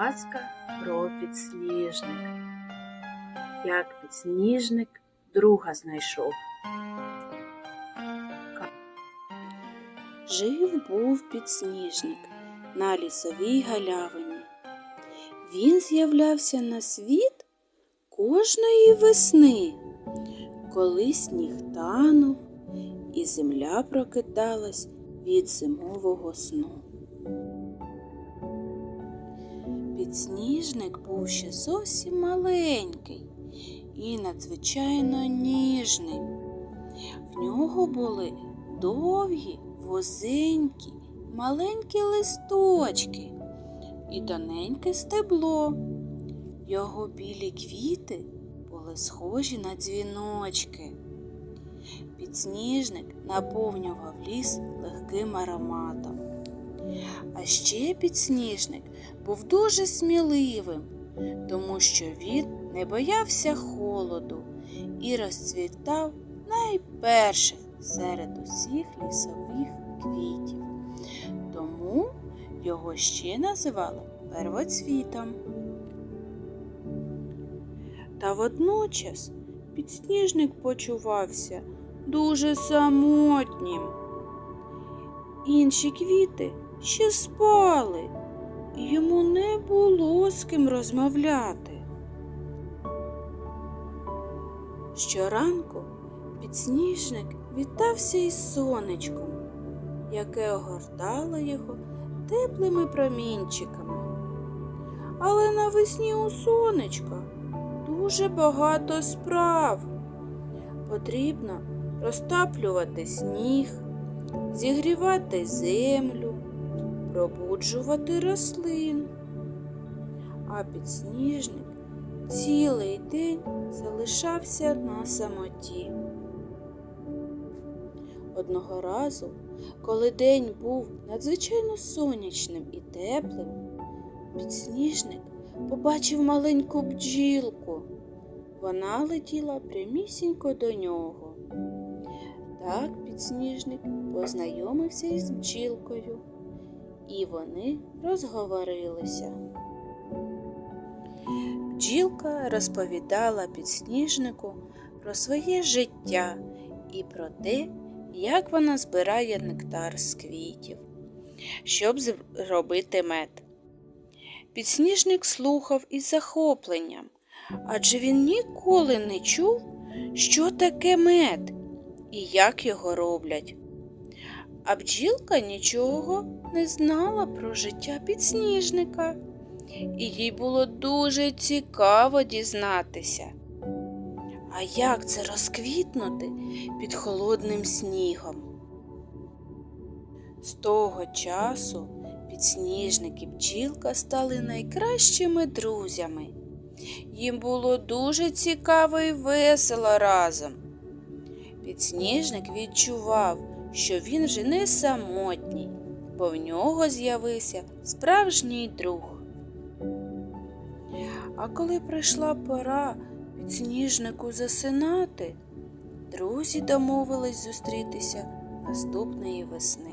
Казка про підсніжник. Як підсніжник друга знайшов. Жив був підсніжник на лісовій галявині. Він з'являвся на світ кожної весни, коли сніг танув і земля прокидалась від зимового сну. Підсніжник був ще зовсім маленький і надзвичайно ніжний. В нього були довгі, возенькі, маленькі листочки і тоненьке стебло. Його білі квіти були схожі на дзвіночки. Підсніжник наповнював ліс легким ароматом. А ще підсніжник був дуже сміливим, тому що він не боявся холоду і розцвітав найперших серед усіх лісових квітів. Тому його ще називали первоцвітом. Та водночас підсніжник почувався дуже самотнім. Інші квіти ще спали, йому не було з ким розмовляти. Щоранку підсніжник вітався із сонечком, яке огортало його теплими промінчиками. Але навесні у сонечка дуже багато справ. Потрібно розтаплювати сніг, зігрівати землю, пробуджувати рослин. А підсніжник цілий день залишався на самоті. Одного разу, коли день був надзвичайно сонячним і теплим, підсніжник побачив маленьку бджілку. Вона летіла прямісінько до нього. Так підсніжник познайомився із бджілкою, і вони розговорилися. Бджілка розповідала підсніжнику про своє життя і про те, як вона збирає нектар з квітів, щоб зробити мед. Підсніжник слухав із захопленням, адже він ніколи не чув, що таке мед і як його роблять. А бджілка нічого не знала про життя підсніжника, і їй було дуже цікаво дізнатися. А як це розквітнути під холодним снігом? З того часу підсніжник і бджілка стали найкращими друзями. Їм було дуже цікаво і весело разом. Підсніжник відчував, що він вже не самотній, бо в нього з'явився справжній друг. А коли прийшла пора підсніжнику засинати, друзі домовились зустрітися наступної весни.